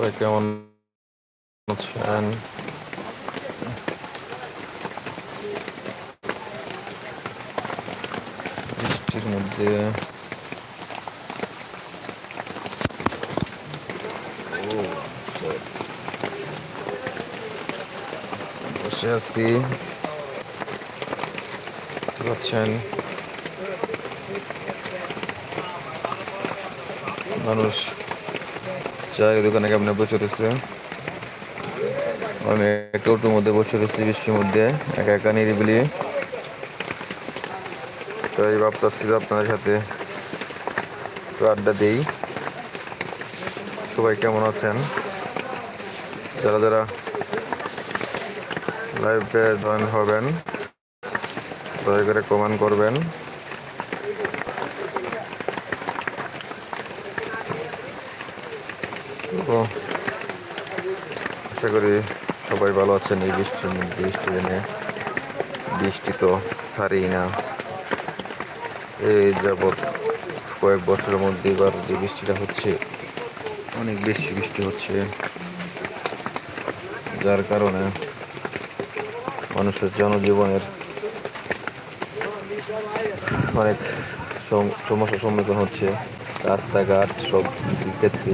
সবাই কেমন আছেন বৃষ্টির মধ্যে ও, sorry. বসে আছি দেখতে পাচ্ছেন মানুষ চায়ের দোকানে কেমনে বসে রয়েছে? আমি একটা অটোর মধ্যে বসে রয়েছি বৃষ্টির মধ্যে, একা একা নিরিবিলি। তাই ভাবতেছি আপনাদের সাথে আড্ডা দিই। সবাই কেমন আছেন? যারা যারা লাইভে জয়েন হবেন, দয়া করে কমেন্ট করবেন। তো আশা করি সবাই ভালো আছেন এই বৃষ্টি বৃষ্টি দিনে বৃষ্টি তো সারেই না। এই যাবৎ কয়েক বছরের মধ্যে এবার যে বৃষ্টিটা হচ্ছে, অনেক বেশি বৃষ্টি হচ্ছে। যার কারণে মানুষের জনজীবনের অনেক সম- সমস্যার সম্মুখীন হচ্ছে। রাস্তাঘাট সব ক্ষেত্রে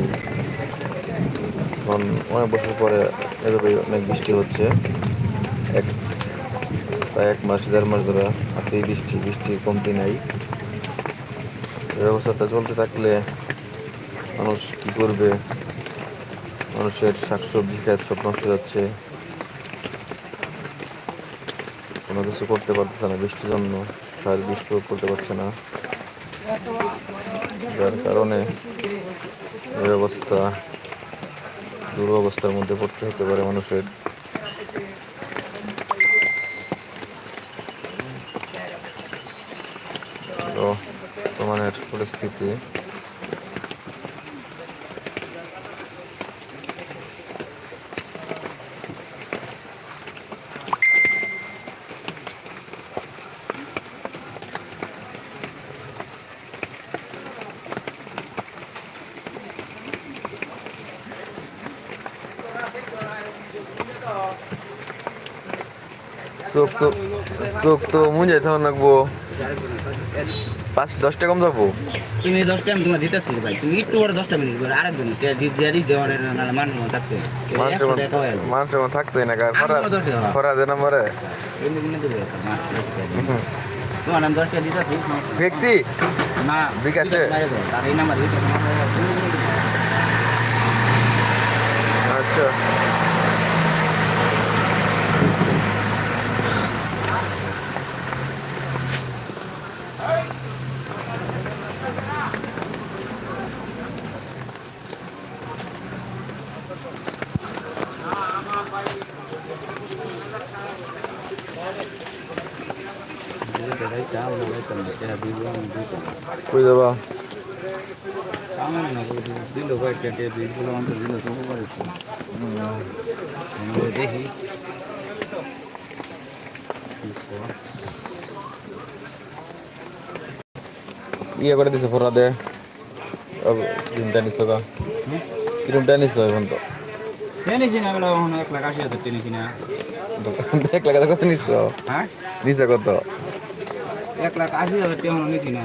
এখন অনেক বছর পরে এভাবে অনেক বৃষ্টি হচ্ছে। এক, প্রায় এক মাস, দেড় মাস ধরে আছে বৃষ্টি বৃষ্টি কমতি নাই। এই অবস্থাটা চলতে থাকলে মানুষ কী করবে? মানুষের শাকসবজি খেত সব নষ্ট যাচ্ছে। কোনো কিছু করতে পারতেছে না বৃষ্টির জন্য, সার বীজ প্রয়োগ করতে পারছে না। যার কারণে এই অবস্থা দুরবস্থার মধ্যে পড়তে হতে পারে মানুষের। তো বর্তমানের পরিস্থিতি। চোখ তো চোখ তো মুঞ্জাই তখন রাখব পাঁচ দশটা কম যাব তুমি দশটা আমি তোমার দিতেছি ভাই। তুমি একটু করে দশটা মিনিট করে আরেক দিন মানুষ থাকতে। মধ্যে থাকতোই না কার? আমিও খরা যে নম্বরে এমনি কিনে দেবে তোমার নাম দশটা দিতেছি ফেক্সি? না বিকাশে? তার এই নাম্বার আচ্ছা। কই যাবা? দেখি ইয়ে করে দিছে ফোরা দে রুমটা নিছো গা। রুমটা নিছো এখন তো? টেনেছি না এগুলো এখন এক লাখ আশি হাজার টেনেছি না দেখ লাগা কত নিছো? হ্যাঁ? নিছো কত? এক লাখ আশি হাজার টেনে নিছি না।